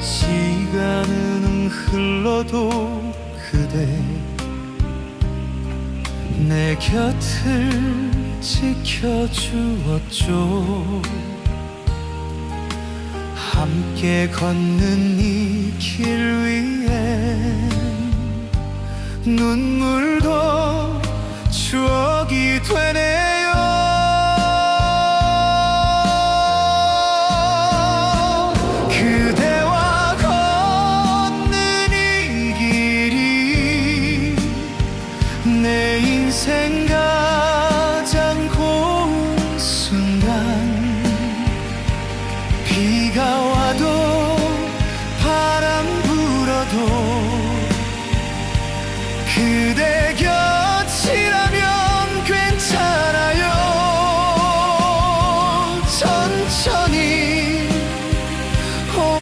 시간은 흘러도 그대 내 곁을 지켜주었죠. 함께 걷는 이 길 위에 눈물도 추억이 되네 내 인생 가장 고운 순간. 비가